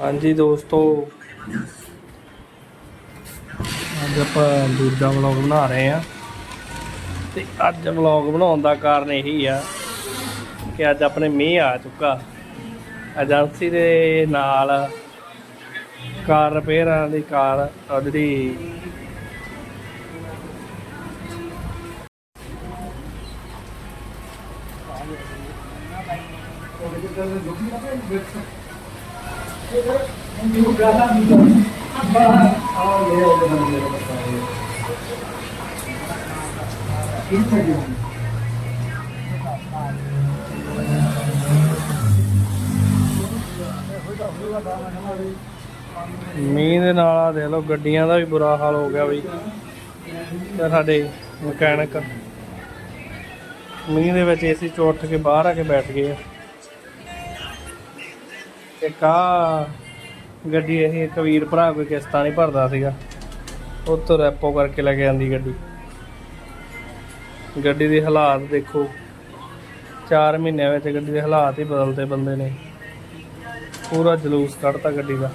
ਹਾਂਜੀ ਦੋਸਤੋ। ਅੱਜ ਆਪਾਂ ਦੂਜਾ ਵਲੌਗ ਬਣਾ ਰਹੇ ਆ ਤੇ ਅੱਜ ਵਲੌਗ ਬਣਾਉਣ ਦਾ ਕਾਰਨ ਇਹੀ ਆ ਕਿ ਅੱਜ ਆਪਣੇ ਮੀਂਹ ਆ ਚੁੱਕਾ। ਏਜੰਸੀ ਦੇ ਨਾਲ ਕਾਰ ਰਿਪੇਅਰਾਂ ਦੀ ਕਾਰ ਉਹ ਜਿਹੜੀ ਮੀਂਹ ਦੇ ਨਾਲ ਆ ਦੇਖ ਲਓ, ਗੱਡੀਆਂ ਦਾ ਵੀ ਬੁਰਾ ਹਾਲ ਹੋ ਗਿਆ ਬਈ। ਤੇ ਸਾਡੇ ਮਕੈਨਿਕ ਮੀਂਹ ਦੇ ਵਿੱਚ ਏਸੀ ਚੋਂ ਉੱਠ ਕੇ ਬਾਹਰ ਆ ਕੇ ਬੈਠ ਗਏ ਆ। ਇੱਕ ਆ ਗੱਡੀ ਇਹ ਕਬੀਰ ਭਰਾ ਕੋਈ ਕਿਸ਼ਤਾਂ ਨਹੀਂ ਭਰਦਾ ਸੀਗਾ। ਉੱਥੋਂ ਰੈਪੋ ਕਰਕੇ ਲੈ ਕੇ ਆਂਦੀ ਗੱਡੀ। ਗੱਡੀ ਦੇ ਹਾਲਾਤ ਦੇਖੋ। 4 ਮਹੀਨਿਆਂ ਵਿੱਚ ਗੱਡੀ ਦੇ ਹਾਲਾਤ ਹੀ ਬਦਲਦੇ ਬੰਦੇ ਨੇ। ਪੂਰਾ ਜਲੂਸ ਕੱਢਤਾ ਗੱਡੀ ਦਾ।